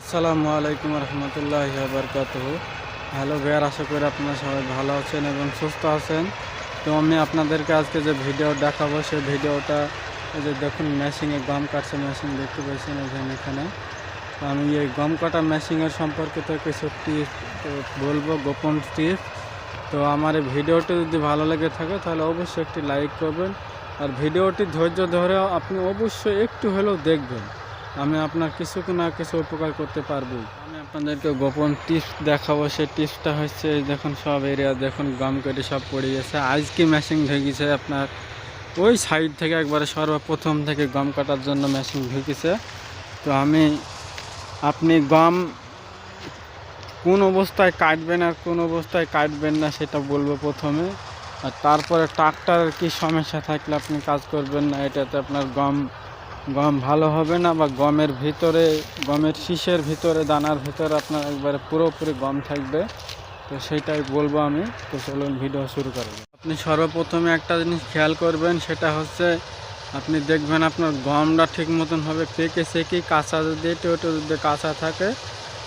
আসসালামু আলাইকুম রহমতুল্লাহ বরকাত হ্যালো ভাইয়ার, আশা করি আপনারা সবাই ভালো আছেন এবং সুস্থ আছেন। তো আমি আপনাদেরকে আজকে যে ভিডিও দেখাবো, সেই ভিডিওটা যে দেখুন মেশিনে গম কাটছে মেশিন দেখতে পাচ্ছেন এখানে। এখানে আমি এই গম কাটা মেশিনের সম্পর্কিত কিছু টিপস বলব, গোপন টিপস তো আমার এই ভিডিওটি যদি ভালো লেগে থাকে, তাহলে অবশ্যই একটি লাইক করবেন। আর ভিডিওটি ধৈর্য ধরে আপনি অবশ্যই একটু হলেও দেখবেন। আমি আপনার কিছু না কিছু উপকার করতে পারব। আমি আপনাদেরকে গোপন টিপস দেখাবো। সেই টিপসটা হচ্ছে, দেখুন সব এরিয়া দেখুন গম কেটে সব পড়ে গেছে। আজকে মেশিন ঢুকেছে আপনার? ওই সাইড থেকে একবারে সর্বপ্রথম থেকে গম কাটার জন্য মেশিন ঢুকেছে তো আমি, আপনি গম কোন অবস্থায় কাটবেন আর কোন অবস্থায় কাটবেন না সেটা বলব প্রথমে। আর তারপরে ট্রাক্টরের কী সমস্যা থাকলে আপনি কাজ করবেন না, এটাতে আপনার গম গম ভালো হবে না বা গমের ভিতরে, গমের শীষের ভিতরে, দানার ভিতরে আপনার একবারে পুরোপুরি গম থাকবে। তো সেটাই বলব আমি। তো চলুন ভিডিও শুরু করব আপনি সর্বপ্রথমে একটা জিনিস খেয়াল করবেন, সেটা হচ্ছে আপনি দেখবেন আপনার গমটা ঠিক মতন হবে পেকে সেকি, কাঁচা যদি একটু যদি কাঁচা থাকে,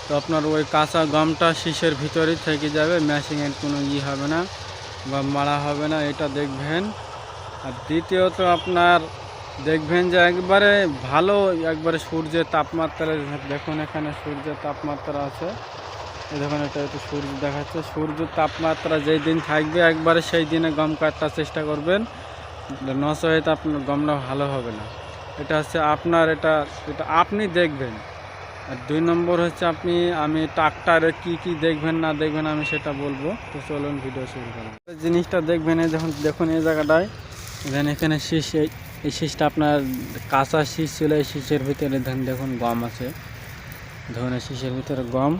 তো আপনার ওই কাঁচা গমটা শীষের ভিতরেই থেকে যাবে ম্যাশিংয়ের কোনো ই হবে না বা মারা হবে না, এটা দেখবেন। আর দ্বিতীয়ত আপনার দেখবেন যে একবারে ভালো, একবারে সূর্যের তাপমাত্রা, দেখুন এখানে সূর্যের তাপমাত্রা আছে। দেখুন, এটা একটু সূর্য দেখাচ্ছে। সূর্যের তাপমাত্রা যেই দিন থাকবে, একবারে সেই দিনে গম কাটার চেষ্টা করবেন। নষ্ট হয়ে তো আপনার গমটা ভালো হবে না। এটা হচ্ছে আপনার, এটা এটা আপনি দেখবেন। আর দুই নম্বর হচ্ছে আপনি, আমি ট্রাক্টারে কি কি দেখবেন, না দেখবেন, আমি সেটা বলব। তো চলুন, ভিডিও শুরু করুন জিনিসটা দেখবেন, এই যখন দেখুন এই জায়গাটায়। দেন এখানে শীষ এই শীষটা আপনার কাঁচা শীষ ছিল এই শীষের ভিতরে ধান দেখুন গম আছে। ধরনের শীষের ভিতরে গম।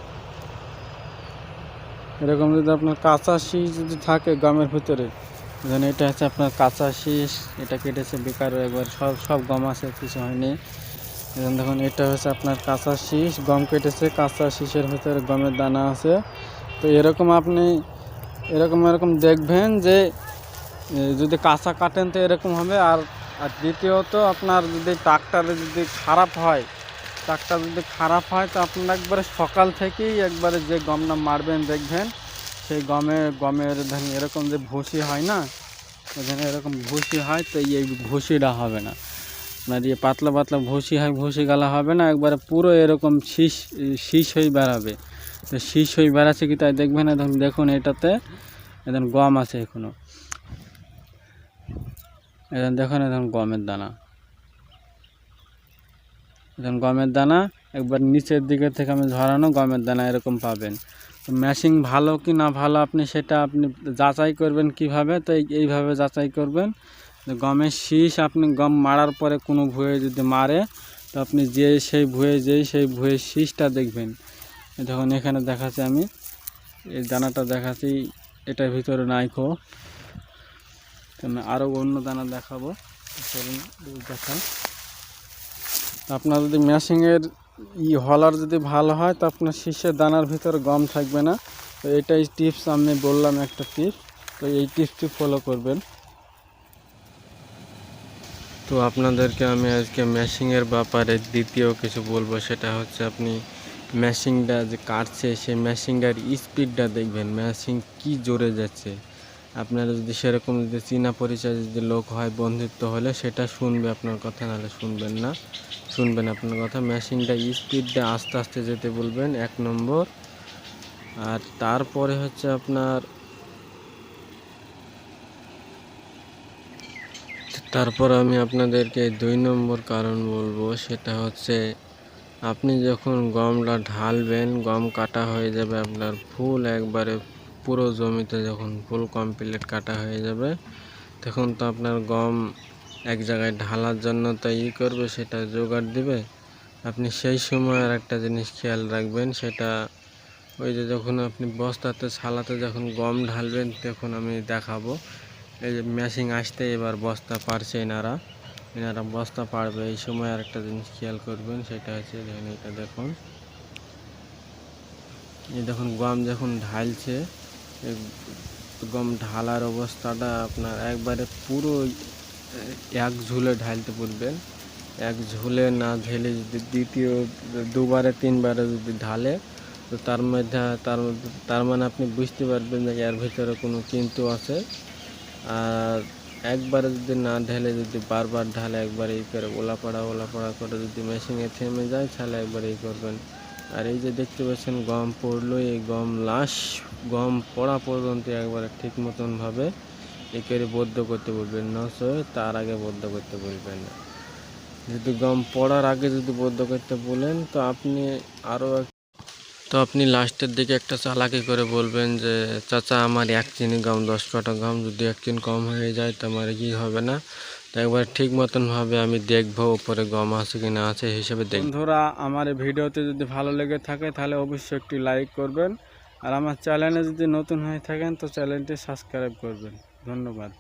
এরকম যদি আপনার কাঁচা শীষ যদি থাকে গমের ভিতরে, ধরেন এটা হচ্ছে আপনার কাঁচা শীষ, এটা কেটেছে বেকার একবার, সব সব গম আছে, কিছু হয়নি। এখন দেখুন এটা হচ্ছে আপনার কাঁচা শীষ, গম কেটেছে, কাঁচা শীষের ভিতরে গমের দানা আছে। তো এরকম আপনি এরকম এরকম দেখবেন যে যদি কাঁচা কাটেন তো এরকম হবে, আর আর দ্বিতীয়ত আপনার যদি ট্রাক্টারে যদি খারাপ হয়, ট্রাক্টার যদি খারাপ হয়, তো আপনার একবারে সকাল থেকেই একবারে যে গমটা মারবেন দেখবেন, সেই গমে, গমের ধরেন এরকম যে ভুসি হয় না এখানে এরকম ভুসি হয়, তো এই ভুসিটা হবে না। আপনার ইয়ে পাতলা পাতলা ভুসি হয়, ভুসি গালা হবে না, একবারে পুরো এরকম শীষ শীষ হয়ে বেড়াবে। তো শীষ হয়ে বেড়াচ্ছে কি তাই দেখবেন এখন দেখুন এটাতে এখন গম আছে এখনও। এখন দেখুন এখন গমের দানা। এখন গমের দানা, একবার নিচের দিকে থেকে আমি ঝরানো গমের দানা এরকম পাবেন। তো ম্যাশিং ভালো কি না ভালো আপনি সেটা আপনি যাচাই করবেন কীভাবে, তো এইভাবে যাচাই করবেন। গমের শীষ আপনি গম মারার পরে কোনো ভুঁয়ে যদি মারে, তো আপনি যে সেই ভুঁয়ে যেই সেই ভুঁয়ের শীষটা দেখবেন। দেখুন, এখানে দেখাচ্ছি আমি। এই দানাটা দেখাচ্ছি, এটার ভিতরে নাইকো। আমি আরও অন্য দানা দেখাবো। চলুন আপনার যদি ম্যাশিংয়ের ই হলার যদি ভালো হয়, তো আপনার শীষের দানার ভিতরে গম থাকবে না। তো এটাই টিপস, আমি বললাম একটা টিপস। তো এই টিপসটি ফলো করবেন। তো আপনাদেরকে আমি আজকে ম্যাশিংয়ের ব্যাপারে দ্বিতীয় কিছু বলব, সেটা হচ্ছে আপনি ম্যাশিংটা যে কাটছে, সেই ম্যাশিংটার স্পিডটা দেখবেন। ম্যাশিং কি জোরে যাচ্ছে। আপনারা যদি সেরকম যদি চীনা পরিচয় যদি লোক হয়, বন্ধুত্ব হলে সেটা শুনবে আপনার কথা, নাহলে শুনবেন না। শুনবেন আপনার কথা। ম্যাশিংটা স্পিডটা আস্তে আস্তে যেতে বলবেন, এক নম্বর। আর তারপরে হচ্ছে আপনার, তারপর আমি আপনাদেরকে দুই নম্বর কারণ বলব, সেটা হচ্ছে আপনি যখন গমটা ঢালবেন, গম কাটা হয়ে যাবে আপনার ফুল একবারে পুরো জমিতে যখন ফুল কমপ্লিট কাটা হয়ে যাবে, তখন তো আপনার গম এক জায়গায় ঢালার জন্য তো ই করবে, সেটা জোগাড় দিবে। আপনি সেই সময় আর একটা জিনিস খেয়াল রাখবেন, সেটা ওই যে যখন আপনি বস্তাতে, ছালাতে যখন গম ঢালবেন, তখন আমি দেখাবো। এই যে মেশিন আসতে এবার বস্তা পারছে এনারা। এনারা বস্তা পারবে, এই সময় আর একটা জিনিস খেয়াল করবেন, সেটা হচ্ছে এটা দেখুন। এই দেখুন গম যখন ঢালছে এই গম ঢালার অবস্থাটা আপনার একবারে পুরো এক ঝুলে ঢালতে পড়বেন এক ঝুলে না ঢেলে যদি দ্বিতীয়, দুবারে, তিনবারে যদি ঢালে, তো তার মধ্যে, তার তার মানে আপনি বুঝতে পারবেন যে এর ভিতরে কোনো কিন্তু আছে। আর একবারে যদি না ঢেলে যদি বারবার ঢালে, একবার এই করে ওলাপাড়া ওলাপাড়া করে যদি মেশিনে থেমে যায়, তাহলে একবার এই করবেন। আর এই যে দেখতে পাচ্ছেন, গম পড়ল, এই গম লাশ গম পড়া পর্যন্ত একবারে ঠিক মতনভাবে এই করে বদ্ধ করতে বলবেন নশো তার আগে বদ্ধ করতে বলবেন না। যদি গম পড়ার আগে যদি বদ্ধ করতে বলেন, তো আপনি আরও তো আপনি লাস্টের দিকে একটা চালাকি করে বলবেন যে, চাচা, আমার এক চিনি গম, দশ কাটা গম, যদি এক চিন কম হয়ে যায়, তো আমার কি হবে না। তো একবার ঠিক মতনভাবে আমি দেখব উপরে গম আছে কি না আছে, হিসেবে দেখব। বন্ধুরা, আমার ভিডিওতে যদি ভালো লেগে থাকে, তাহলে অবশ্যই একটি লাইক করবেন। আর আমার চ্যানেলে যদি নতুন হয়ে থাকেন তো চ্যানেলটি সাবস্ক্রাইব করবেন। ধন্যবাদ।